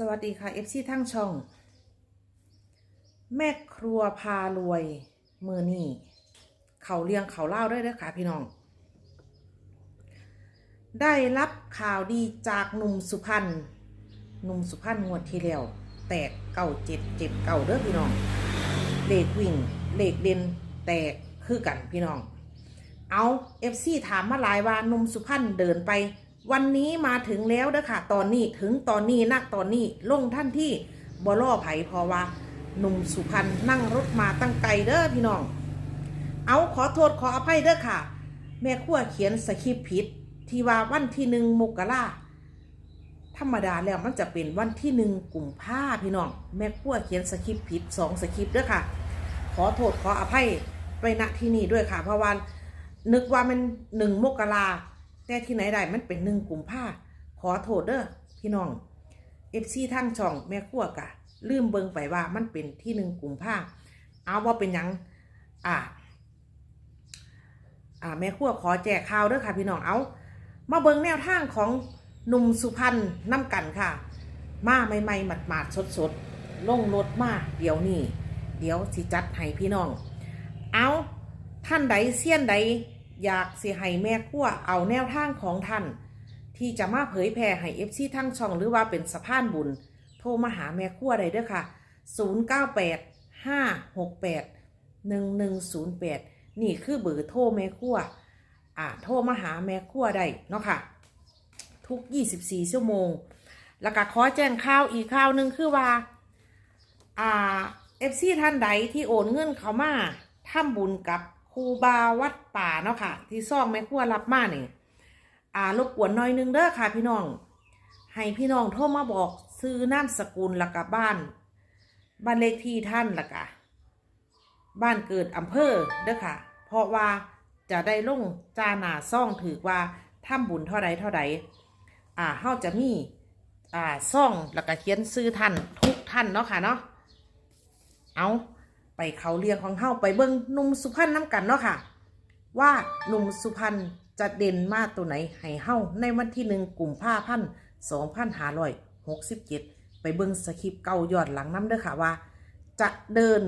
สวัสดีค่ะ FC ทั้งช่อง แม่ครัวพารวย มือนี่เขาเลี้ยงเขาเล่าด้วยเด้อค่ะพี่น้อง ได้รับข่าวดีจากหนุ่มสุพรรณหนุ่มสุพรรณงวดที่แล้วแตกเก่าเจ็ดเจ็ดเก่าเด้อพี่น้องเลขวิ่งเลขเด่นแตกคือกันพี่น้อง เอาเอฟซีถามมาหลายว่าหนุ่มสุพรรณเดินไป วันนี้มาถึงแล้วเด้อค่ะ ตอนนี้ถึงตอนนี้นะตอนนี้ลงท่านที่บล่อไผ่พราะว่าหนุ่มสุพรรณนั่งรถมาตั้งไกลเด้อพี่น้อง เอาขอโทษขออภัยเด้อค่ะ แม่ขั้วเขียนสคริปต์ผิด ที่ว่าวันที่หนึ่งมกราธรรมดาแล้วมันจะเป็นวันที่หนึ่งกุมภาพี่น้อง แม่ขั้วเขียนสคริปต์ผิดสองสคริปต์เด้อค่ะ ขอโทษขออภัยไปณที่นี่ด้วยค่ะ เพราะว่านึกว่ามันหนึ่งมกรา แต่ที่ไหนได้มันเป็นหนึ่งกลุ่มภาขอโทษเด้อพี่น้องเอฟซีทั้งช่องแม่ขั้วกะ ลืมเบิงไปว่ามันเป็นที่หนึ่งกลุ่มภาเอาว่าเป็นยังอ่าอ่าแม่ขั้วขอแจกข่าวเด้อค่ะ พี่น้องเอามาเบิงแนวทางของหนุ่มสุพรรณน้ำกันค่ะ มาใหม่ๆหมาดๆสดๆลงรถมาเดี๋ยวนี้เดี๋ยวสิจัดให้พี่น้อง เอาท่านใดเสี้ยนใด อยากเสิให้แม่ขั้วเอาแนวทางของท่าน ที่จะมาเผยแพร่ให้เอฟซีทั้งช่องหรือว่าเป็นสะพานบุญ โทรมาหาแม่ขั้วได้เด้อค่ะ 098 568 1108 นี่คือเบอร์โทรแม่ขั้วอ่าโทรมาหาแม่ขั้วได้เนาะค่ะ ทุก 24 ชั่วโมง แล้วก็ขอแจ้งข่าวอีกข่าวหนึ่งคือว่า อ่าเอฟซีท่านใดที่โอนเงินเขามาทำบุญกับ ครูบาวัดป่าเนาะค่ะ ที่ซ่องแม่ขั้วรับมาเนี่ยอ่ารบกวนหน่อยนึงเด้อค่ะพี่น้อง ให้พี่น้องโทรมาบอกซื้อนามสกุลล้วก็บ้าน บ้านเลขที่ท่านล้วก็บ้านเกิดอำเภอเด้อค่ะ เพราะว่าจะได้ลงจาหนาซ่องถือว่าทำบุญเท่าใดเท่าใดอ่าเฮาจะมีอ่าซ่องแล้วก็เขียนซื้อท่านทุกท่านเนาะค่ะเนาะเอา ไปเขาเรียงของเฮาไปเบิ้งหนุ่มสุพรรณน้ำกันเนาะค่ะ ว่าหนุ่มสุพรรณจะเด่นมาตัวไหนให้เฮาในวันที่หนึ่งกลุ่มผ้าพันสองพันหาร้อยหกสิบเจ็ดไปเบิ้งสคริปเก่ายอดหลังน้ำเด้อค่ะว่า จะเดิน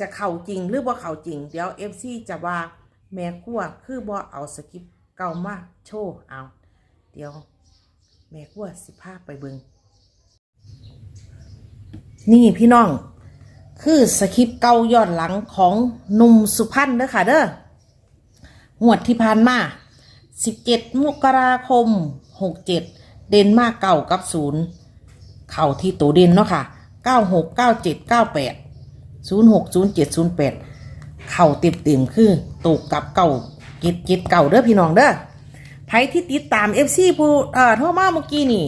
จะเข่าจริงหรือบ่เข่าจริง เดี๋ยวเอฟซีจะว่าแม่ขั้วคือบ่เอาสคริปเก่ามาโชว์เอาเดี๋ยวแม่ขั้วสิพาพไปเบิ้งนี่พี่น้อง คือสคริปต์เก่าย้อนหลังของหนุ่มสุพรรณเด้อค่ะเด้อหวดที่ผ่านมา 17 มกราคม 67 เดนมาร์กเก่ากับศูนย์เข่าที่ตัวเดนเนาะค่ะ 96 97 98 06 07 08 เข่าเต็มเต็มคือตกกับเก่าเจ็ดเจ็ดเก่าเด้อพี่น้องเด้อไผที่ติดตาม FC ผู้เอ่อโทรมาเมื่อกี้นี่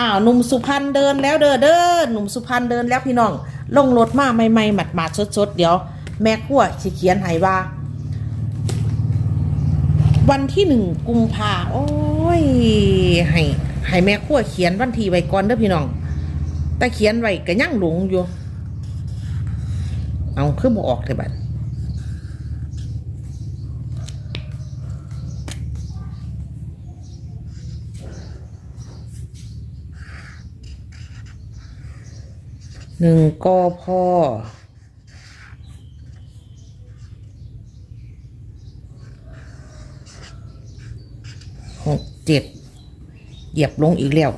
อ้าวหนุ่มสุพรรณเดินแล้วเด้อเด้อหนุ่มสุพรรณเดินแล้วพี่น้องลงรถมาใหม่ๆหมัดหมาดๆสดๆเดี๋ยว แม่ขั้วสิเขียนให้ว่า วันที่หนึ่งกุมภาโอ้ยให้ให้แม่ขั้วเขียนวันที่ไว้ก่อนเด้อพี่น้อง แต่เขียนไว้ก็ยั่งหลงอยู่เอาคือบ่ออกเลยบัด หนึ่งกอพ่อ หกเจ็ดเหยียบลงอีกแล้ว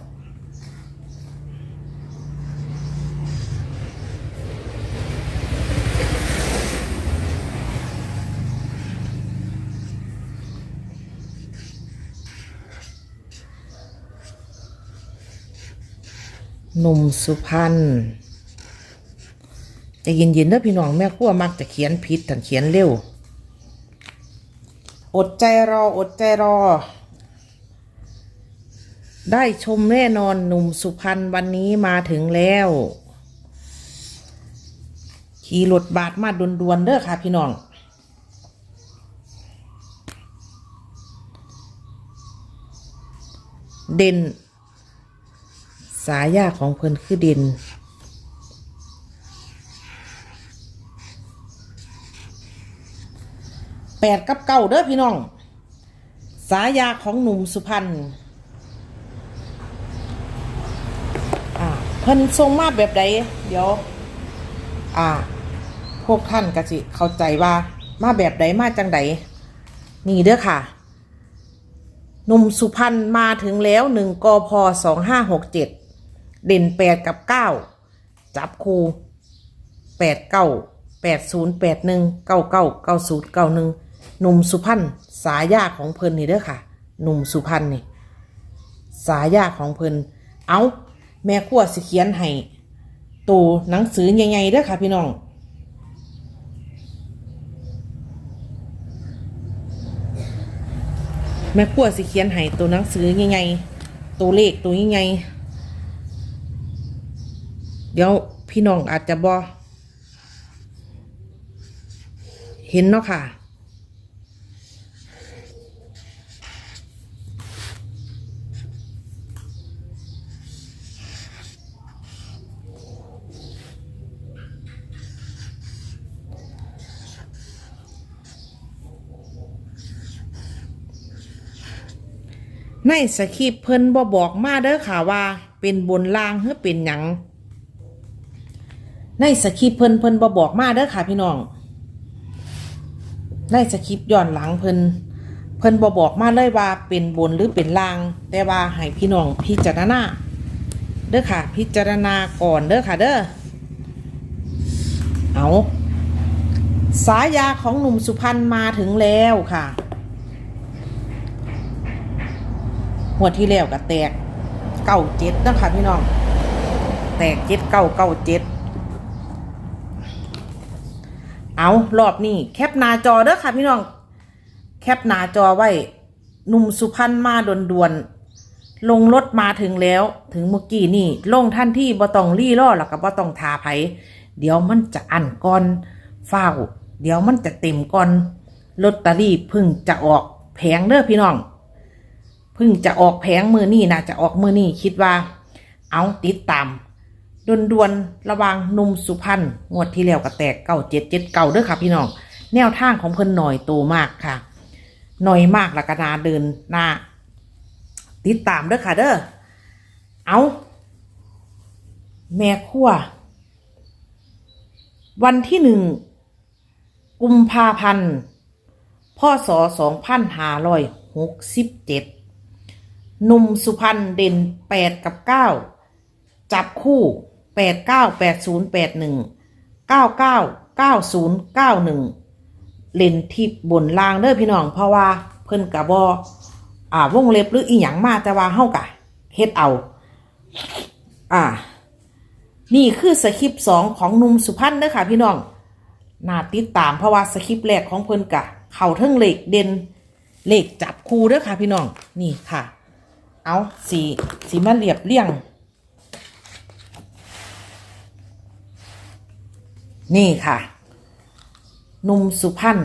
หนุ่มสุพรรณ จะเย็นๆเด้อพี่น้องแม่ครัวมักจะเขียนผิดแต่เขียนเร็ว อดใจรออดใจรอ ได้ชมแน่นอนหนุ่มสุพรรณวันนี้มาถึงแล้ว ขี่รถบาดมาดวนๆเด้อค่ะพี่น้องเด่น สายาของเพิ่นคือเด่น แปดกับเก้าเด้อพี่น้อง สายาของหนุ่มสุพรรณเพิ่นทรงมาแบบใดเดี๋ยว อ่า พวกท่านก็สิเข้าใจว่ามาแบบใดมาจังใดนี่เด้อค่ะ หนุ่มสุพรรณมาถึงแล้วหนึ่งกพสองห้าหกเจ็ดเด่นแปดกับเก้าจับคูแปดเก้าแปดศูนย์แปดหนึ่งเก้าเก้าเก้าศูนย์เก้าหนึ่ง หนุ่มสุพรรณสายาของเพิ่นนี่เด้อค่ะ หนุ่มสุพรรณนี่ สายาของเพิ่นเอาแม่ขั้วสิเขียนให้ตัวหนังสือใหญ่ๆเด้อค่ะ พี่น้องแม่ขั้วสิเขียนให้ตัวหนังสือใหญ่ๆตัวเลขตัวใหญ่ๆเดี๋ยวพี่น้องอาจจะบอเห็นเนาะค่ะ ในสคริปเพิ่นบ่บอกมาเด้อค่ะว่า เป็นบนล่างหรือเป็นหยังในสคริปเพิ่นเพิ่นบ่บอกมาเด้อค่ะ พี่น้องในสคริปย้อนหลังเพิ่นเพิ่นบ่บอกมาเลยว่าเป็นบนหรือเป็นล่าง แต่ว่าให้พี่น้องพิจารณาเด้อค่ะ พิจารณาก่อนเด้อค่ะ เด้อเอาสายาของหนุ่มสุพรรณมาถึงแล้วค่ะ หัวที่แล้วก็แตกเก้าเจ็ดนะคะพี่น้อง แตกเจ็ดเก้าเก้าเจ็ดเอารอบนี้แคปหน้าจอเด้อค่ะพี่น้อง แคปหน้าจอไว้หนุ่มสุพรรณมาด่วนๆลงรถมาถึงแล้ว ถึงเมื่อกี้นี่ลงท่านที่บ่ต้องรี่ล่อแล้วก็บ่ต้องทาไผเดี๋ยวมันจะอันก่อนเฝ้า เดี๋ยวมันจะเต็มก่อนลอตเตอรี่พึ่งจะออกแผงเด้อพี่น้อง พิ่งจะออกแผงมือนี่นะจะออกมือนี่คิดว่า เอาติดตามดวนดวนๆระวังหนุ่มสุพรรณงวดที่แล้วก็แตกเก้าเจ็ดเจ็ดเก้าเด้อค่ะพี่น้องแนวทางของเพิ่นหน่อยโตมากค่ะหน่อยมากละกนาเดินหน้า ติดตามเด้อค่ะเด้อเอาแม่ขั้ววันที่หนึ่งกุมภาพันธ์พศสองพันห้าร้อยหกสิบเจ็ด หนุ่มสุพรรณเด่นแปดกับเก้าจับคู่แปดเก้าแปดศูนย์แปดหนึ่งเก้าเก้าเก้าศูนย์เก้าหนึ่งเล่นทิพบนล่างเด้อพี่น้องเพราะว่าเพิ่นกะบออ่าวงเล็บหรืออีหยังมาแต่ว่าเฮากะเฮ็ดเอา อ่า นี่คือสคริปสองของนุ่มสุพรรณเด้อค่ะพี่น้องน่าติดตามเพราะว่าสคริปแรกของเพิ่นกะ เข่าเทิงเหล็กเด่นเหล็กจับคู่เด้อค่ะพี่น้องนี่ค่ะ เอาสีสีมาเรียบเรียง นี่ค่ะหนุ่มสุพรรณ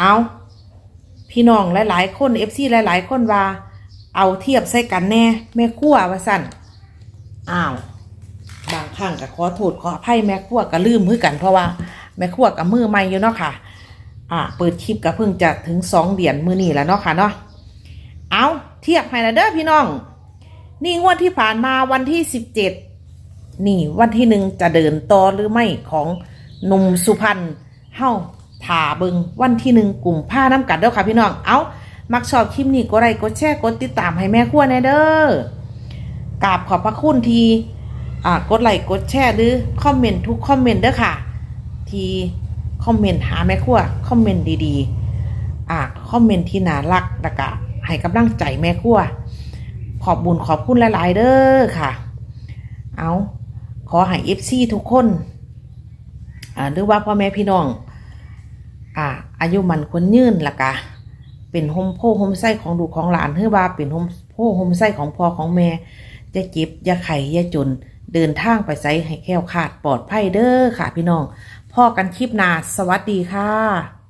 เอาพี่น้องหลายๆ คนเอฟซีหลาย ๆ คนว่า เอาเทียบใส่กันแน่แม่ขั้วว่าสั่นอ้าวบางครั้งก็ขอโทษขออภัยแม่ขั้วก็ลืมคือกันเพราะว่าแม่ขั้วกับมือใหม่อยู่เนาะค่ะ อ่าเปิดคลิปก็เพิ่งจะถึงสองเดือนมือนี่แล้วเนาะค่ะเนาะเอาเทียบให้ละเด้อพี่น้อง นี่งวดที่ผ่านมาวันที่สิบเจ็ดนี่วันที่หนึ่งจะเดินต่อหรือไม่ของหนุ่มสุพรรณเฮ้าถ่าเบิงวันที่หนึ่งกลุ่มผ้าน้ำกัดเด้อค่ะพี่น้อง เอามักชอบคลิปนี้กดไลค์กดแชร์กดติดตามให้แม่ขั้วแน่เด้อกราบขอบพระคุณทีอ่ากดไลค์กดแชร์หรือคอมเมนต์ทุกคอมเมนต์เด้อค่ะ ที่ คอมเมนต์หาแม่ครัวคอมเมนต์ดีๆอ่าคอมเมนต์ที่น่ารักแล้วก็ให้กำลังใจแม่ครัวขอบบุญขอบคุณหลาย ๆ เด้อค่ะ เอาขอให้เอฟซีทุกคนอ่าหรือว่าพ่อแม่พี่น้องอ่าอายุมันควรยืนละกะเป็นโฮมโพโฮมไส้ของลูกของหลานหรือว่าเป็นโฮมโพโฮมไส้ของพ่อของแม่อย่าเจ็บยาไข้อย่าจนเดินทางไปไสให้แค้วคลาดปลอดภัยเด้อค่ะพี่น้อง พ่อกันคลิปหน้าสวัสดีค่ะ